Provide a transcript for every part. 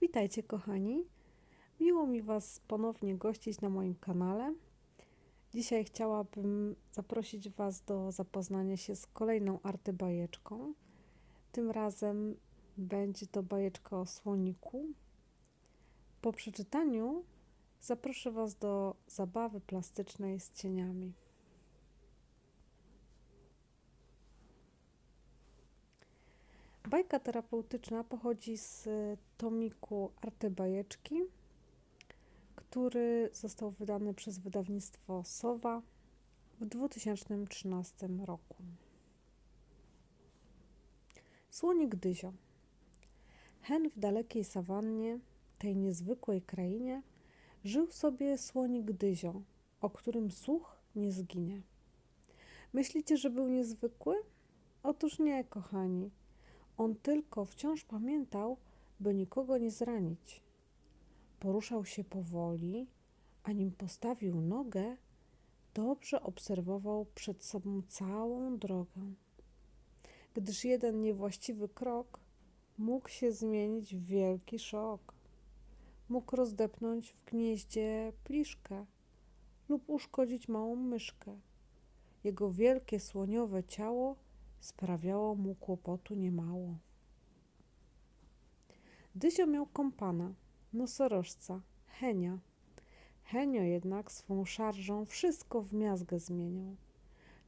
Witajcie kochani. Miło mi Was ponownie gościć na moim kanale. Dzisiaj chciałabym zaprosić Was do zapoznania się z kolejną artybajeczką. Tym razem będzie to bajeczka o słoniku. Po przeczytaniu zaproszę Was do zabawy plastycznej z cieniami. Bajka terapeutyczna pochodzi z tomiku Artybajeczki, który został wydany przez wydawnictwo Sowa w 2013 roku. Słonik Dyzio. Hen w dalekiej sawannie, tej niezwykłej krainie, żył sobie słonik Dyzio, o którym słuch nie zginie. Myślicie, że był niezwykły? Otóż nie, kochani. On tylko wciąż pamiętał, by nikogo nie zranić. Poruszał się powoli, a nim postawił nogę, dobrze obserwował przed sobą całą drogę, gdyż jeden niewłaściwy krok mógł się zmienić w wielki szok. Mógł rozdepnąć w gnieździe pliszkę lub uszkodzić małą myszkę. Jego wielkie słoniowe ciało sprawiało mu kłopotu niemało. Dyzio miał kompana, nosorożca, Henia. Henio jednak swą szarżą wszystko w miazgę zmieniał.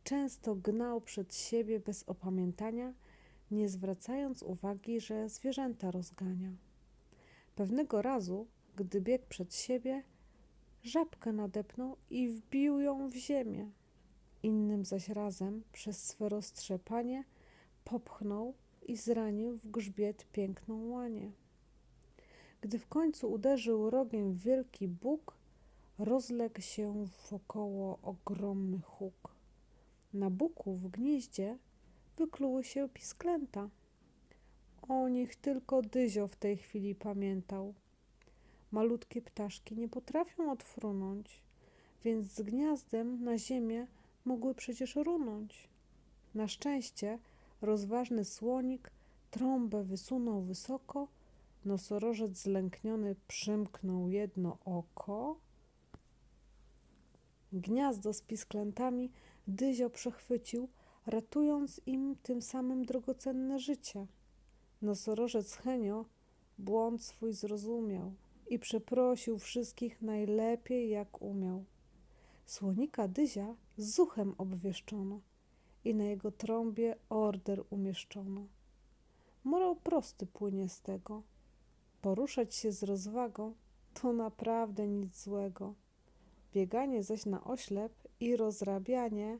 Często gnał przed siebie bez opamiętania, nie zwracając uwagi, że zwierzęta rozgania. Pewnego razu, gdy biegł przed siebie, żabkę nadepnął i wbił ją w ziemię. Innym zaś razem przez swe roztrzepanie popchnął i zranił w grzbiet piękną łanię. Gdy w końcu uderzył rogiem wielki Bóg, rozległ się wokoło ogromny huk. Na buku w gnieździe wykluły się pisklęta. O nich tylko Dyzio w tej chwili pamiętał. Malutkie ptaszki nie potrafią odfrunąć, więc z gniazdem na ziemię mogły przecież runąć. Na szczęście rozważny słonik trąbę wysunął wysoko, nosorożec zlękniony przymknął jedno oko. Gniazdo z pisklętami Dyzio przechwycił, ratując im tym samym drogocenne życie. Nosorożec Henio błąd swój zrozumiał i przeprosił wszystkich najlepiej jak umiał. Słonika Dyzia zuchem obwieszczono i na jego trąbie order umieszczono. Morał prosty płynie z tego. Poruszać się z rozwagą to naprawdę nic złego. Bieganie zaś na oślep i rozrabianie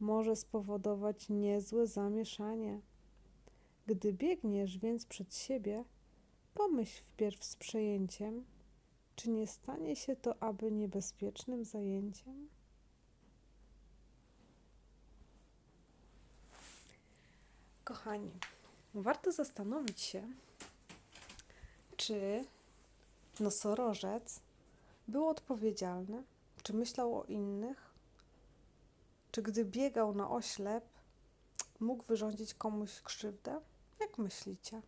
może spowodować niezłe zamieszanie. Gdy biegniesz więc przed siebie, pomyśl wpierw z przejęciem, czy nie stanie się to aby niebezpiecznym zajęciem? Kochani, warto zastanowić się, czy nosorożec był odpowiedzialny, czy myślał o innych, czy gdy biegał na oślep, mógł wyrządzić komuś krzywdę? Jak myślicie?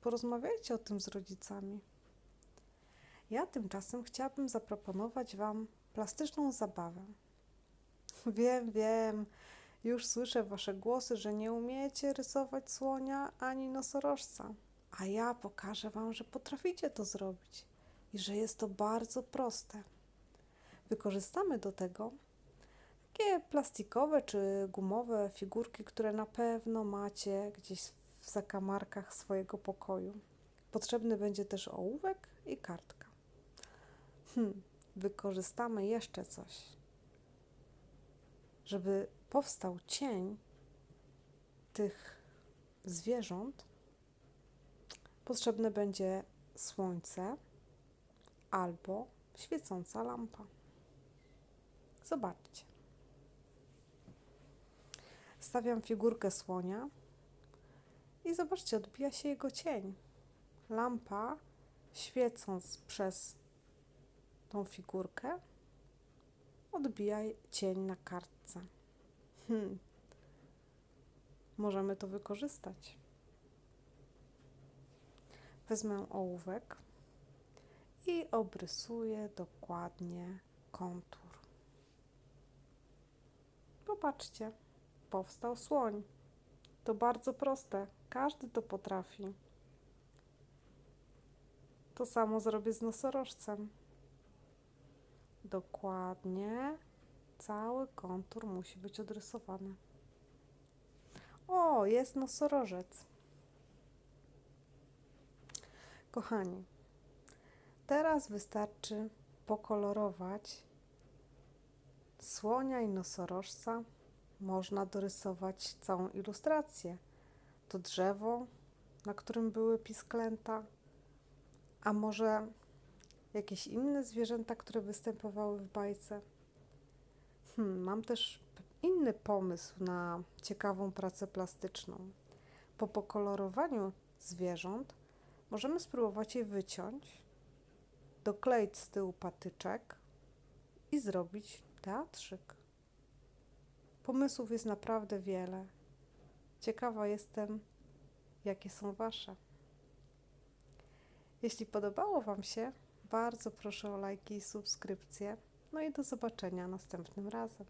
Porozmawiajcie o tym z rodzicami. Ja tymczasem chciałabym zaproponować Wam plastyczną zabawę. Wiem, wiem, już słyszę Wasze głosy, że nie umiecie rysować słonia ani nosorożca, a ja pokażę Wam, że potraficie to zrobić i że jest to bardzo proste. Wykorzystamy do tego takie plastikowe czy gumowe figurki, które na pewno macie gdzieś w zakamarkach swojego pokoju. Potrzebny będzie też ołówek i kartka. Hmm, wykorzystamy jeszcze coś. Żeby powstał cień tych zwierząt, potrzebne będzie słońce albo świecąca lampa. Zobaczcie. Stawiam figurkę słonia i zobaczcie, odbija się jego cień. Lampa, świecąc przez tą figurkę, odbija cień na kartce. Hmm. Możemy to wykorzystać. Wezmę ołówek i obrysuję dokładnie kontur. Popatrzcie, powstał słoń. To bardzo proste, każdy to potrafi. To samo zrobię z nosorożcem. Dokładnie cały kontur musi być odrysowany. O, jest nosorożec. Kochani, teraz wystarczy pokolorować słonia i nosorożca. Można dorysować całą ilustrację. To drzewo, na którym były pisklęta, a może jakieś inne zwierzęta, które występowały w bajce. Hmm, mam też inny pomysł na ciekawą pracę plastyczną. Po pokolorowaniu zwierząt możemy spróbować je wyciąć, dokleić z tyłu patyczek i zrobić teatrzyk. Pomysłów jest naprawdę wiele. Ciekawa jestem, jakie są Wasze. Jeśli podobało Wam się, bardzo proszę o lajki i subskrypcje. No i do zobaczenia następnym razem.